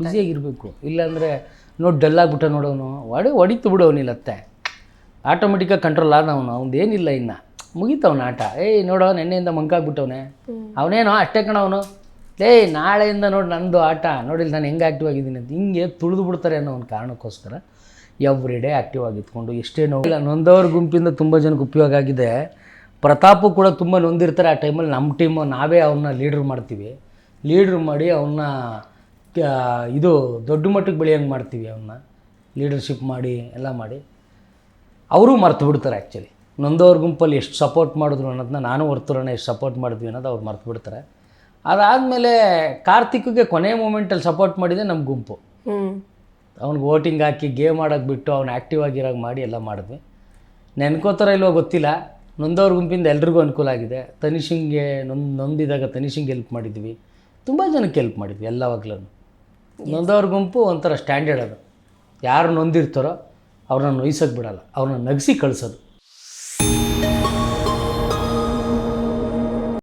ಬ್ಯುಸಿಯಾಗಿರಬೇಕು ಇಲ್ಲಾಂದರೆ ನೋಡಿ ಡಲ್ಲಾಗ್ಬಿಟ್ಟ ನೋಡೋನು. ಹೊಡಿ ಹೊಡಿತು ಬಿಡು ಅವನಿಲ್ಲತ್ತೆ ಆಟೋಮೆಟಿಕ್ಕಾಗಿ ಕಂಟ್ರೋಲ್ ಆದವನು. ಅವ್ನು ಏನಿಲ್ಲ ಇನ್ನು. ಮುಗೀತವನ ಆಟ. ಏಯ್, ನೋಡೋ, ನೆನ್ನೆಯಿಂದ ಮಂಕಾಗ್ಬಿಟ್ಟವನೆ ಅವನೇನೋ? ಅಷ್ಟೇ ಕಣವನು ಏಯ್, ನಾಳೆಯಿಂದ ನೋಡಿ ನಂದು ಆಟ. ನೋಡಿಲ್ಲ ನಾನು ಹೆಂಗೆ ಆ್ಯಕ್ಟಿವ್ ಆಗಿದ್ದೀನಿ ಅಂತ. ಹಿಂಗೆ ತುಳಿದು ಬಿಡ್ತಾರೆ ಅನ್ನೋ ಒಂದು ಕಾರಣಕ್ಕೋಸ್ಕರ ಎವ್ರಿ ಡೇ ಆ್ಯಕ್ಟಿವ್ ಆಗಿತ್ಕೊಂಡು ಎಷ್ಟೇ ನೋವು ಇಲ್ಲ, ನೊಂದವ್ರ ಗುಂಪಿಂದ ತುಂಬ ಜನಕ್ಕೆ ಉಪಯೋಗ ಆಗಿದೆ. ಪ್ರತಾಪು ಕೂಡ ತುಂಬ ನೊಂದಿರ್ತಾರೆ. ಆ ಟೈಮಲ್ಲಿ ನಮ್ಮ ಟೀಮು ನಾವೇ ಅವನ್ನ ಲೀಡ್ರ್ ಮಾಡ್ತೀವಿ. ಲೀಡ್ರ್ ಮಾಡಿ ಅವನ್ನ ಇದು ದೊಡ್ಡ ಮಟ್ಟಕ್ಕೆ ಬೆಳೆಯಂಗೆ ಮಾಡ್ತೀವಿ ಅವನ್ನ ಲೀಡರ್ಶಿಪ್ ಮಾಡಿ ಎಲ್ಲ ಮಾಡಿ. ಅವರು ಮರ್ತು ಬಿಡ್ತಾರೆ ಆ್ಯಕ್ಚುಲಿ ನೊಂದವ್ರ ಗುಂಪಲ್ಲಿ ಎಷ್ಟು ಸಪೋರ್ಟ್ ಮಾಡಿದ್ರು ಅನ್ನೋದನ್ನ ನಾನು ಹೊರ್ತುರನ್ನ ಎಷ್ಟು ಸಪೋರ್ಟ್ ಮಾಡಿದ್ವಿ ಅನ್ನೋದು ಅವ್ರು ಮರ್ತು ಬಿಡ್ತಾರೆ. ಅದಾದಮೇಲೆ ಕಾರ್ತಿಕ್ಗೆ ಕೊನೆ ಮೂಮೆಂಟಲ್ಲಿ ಸಪೋರ್ಟ್ ಮಾಡಿದೆ ನಮ್ಮ ಗುಂಪು. ಅವ್ನಿಗೆ ವೋಟಿಂಗ್ ಹಾಕಿ ಗೇಮ್ ಆಡೋಕೆ ಬಿಟ್ಟು ಅವ್ನು ಆ್ಯಕ್ಟಿವ್ ಆಗಿರೋ ಮಾಡಿ ಎಲ್ಲ ಮಾಡಿದ್ವಿ. ನೆನ್ಕೋತಾರ ಇಲ್ವೋ ಗೊತ್ತಿಲ್ಲ. ನೊಂದವ್ರ ಗುಂಪಿಂದ ಎಲ್ರಿಗೂ ಅನುಕೂಲ ಆಗಿದೆ. ತನಿಷಿಂಗೆ ನೊಂದ್ ನೊಂದಿದಾಗ ತನಿಷಿಂಗ್ ಹೆಲ್ಪ್ ಮಾಡಿದ್ವಿ. ತುಂಬ ಜನಕ್ಕೆ ಹೆಲ್ಪ್ ಮಾಡಿದ್ವಿ ಎಲ್ಲವಾಗ್ಲೂ ನೊಂದವ್ರ ಗುಂಪು ಒಂಥರ ಸ್ಟ್ಯಾಂಡರ್ಡ್ ಅದು. ಯಾರು ನೊಂದಿರ್ತಾರೋ ಅವ್ರನ್ನ ನೋಯ್ಸೋಕೆ ಬಿಡೋಲ್ಲ. ಅವ್ರನ್ನ ನಗಿಸಿ ಕಳಿಸೋದು.